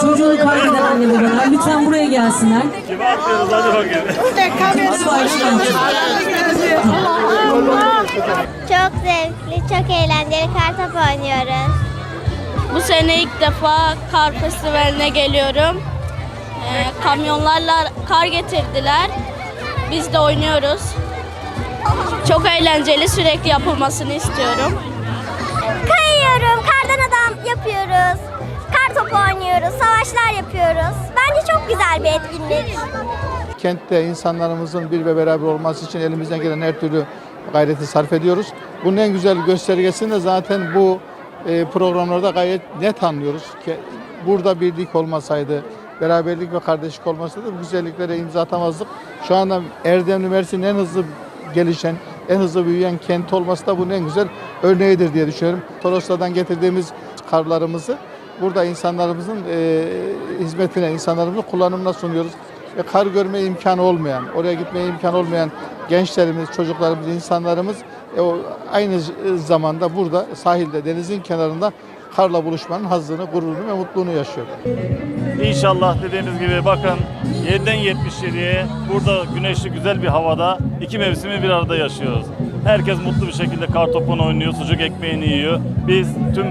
Çocuğunu kaybeden anne babalar lütfen buraya gelsinler. Kime atlıyoruz hadi bakayım. Hadi başlayalım. Çok zevkli, çok eğlenceli kartop oynuyoruz. Bu sene ilk defa kar festivaline geliyorum. Ee, kamyonlarla kar getirdiler. Biz de oynuyoruz. Çok eğlenceli, sürekli yapılmasını istiyorum. Kayıyorum, kardan adam yapıyoruz. Oynuyoruz, savaşlar yapıyoruz. Bence çok güzel bir etkinlik. Kentte insanlarımızın bir ve beraber olması için elimizden gelen her türlü gayreti sarf ediyoruz. Bunun en güzel göstergesini de zaten bu e, programlarda gayet net anlıyoruz. Burada birlik olmasaydı, beraberlik ve kardeşlik olmasaydı bu güzelliklere imza atamazdık. Şu anda Erdemli Mersin'in en hızlı gelişen, en hızlı büyüyen kent olması da bunun en güzel örneğidir diye düşünüyorum. Toroslardan getirdiğimiz karlarımızı burada insanlarımızın e, hizmetine, insanlarımızın kullanımına sunuyoruz. Ve kar görme imkanı olmayan, oraya gitmeye imkanı olmayan gençlerimiz, çocuklarımız, insanlarımız e, o aynı zamanda burada sahilde, denizin kenarında karla buluşmanın hazzını, gururunu ve mutluluğunu yaşıyorlar. İnşallah dediğimiz gibi bakın 7'den 77'ye burada güneşli güzel bir havada iki mevsimi bir arada yaşıyoruz. Herkes mutlu bir şekilde kar oynuyor, sucuk ekmeğini yiyor. Biz tüm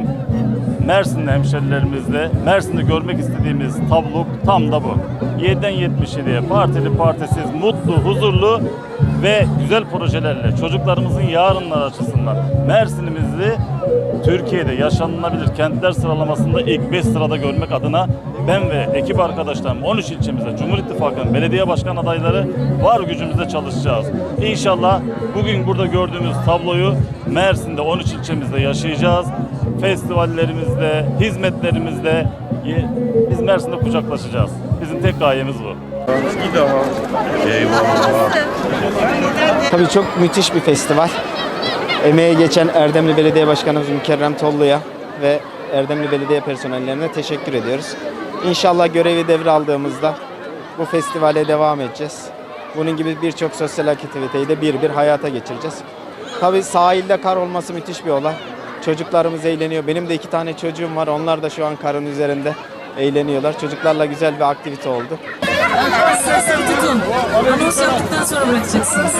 Mersinli hemşerilerimizle Mersin'de görmek istediğimiz tablo tam da bu. 7'den 77'ye partili partisiz, mutlu, huzurlu ve güzel projelerle çocuklarımızın yarınlar açısından Mersin'imizi Türkiye'de yaşanılabilir kentler sıralamasında ilk 5 sırada görmek adına ben ve ekip arkadaşlarım 13 ilçemizde Cumhur İttifakı'nın belediye başkan adayları var gücümüzle çalışacağız. İnşallah bugün burada gördüğümüz tabloyu Mersin'de 13 ilçemizde yaşayacağız. Festivallerimizde, hizmetlerimizde biz Mersin'de kucaklaşacağız. Bizim tek gayemiz bu. Tabii çok müthiş bir festival. Emeğe geçen Erdemli Belediye Başkanımız Mükerrem Tollu'ya ve Erdemli Belediye personellerine teşekkür ediyoruz. İnşallah görevi devraldığımızda bu festivale devam edeceğiz. Bunun gibi birçok sosyal aktiviteyi de bir bir hayata geçireceğiz. Tabii sahilde kar olması müthiş bir olay. Çocuklarımız eğleniyor. Benim de iki tane çocuğum var. Onlar da şu an karın üzerinde eğleniyorlar. Çocuklarla güzel bir aktivite oldu. Tutun. Anons yaptıktan sonra bırakacaksınız.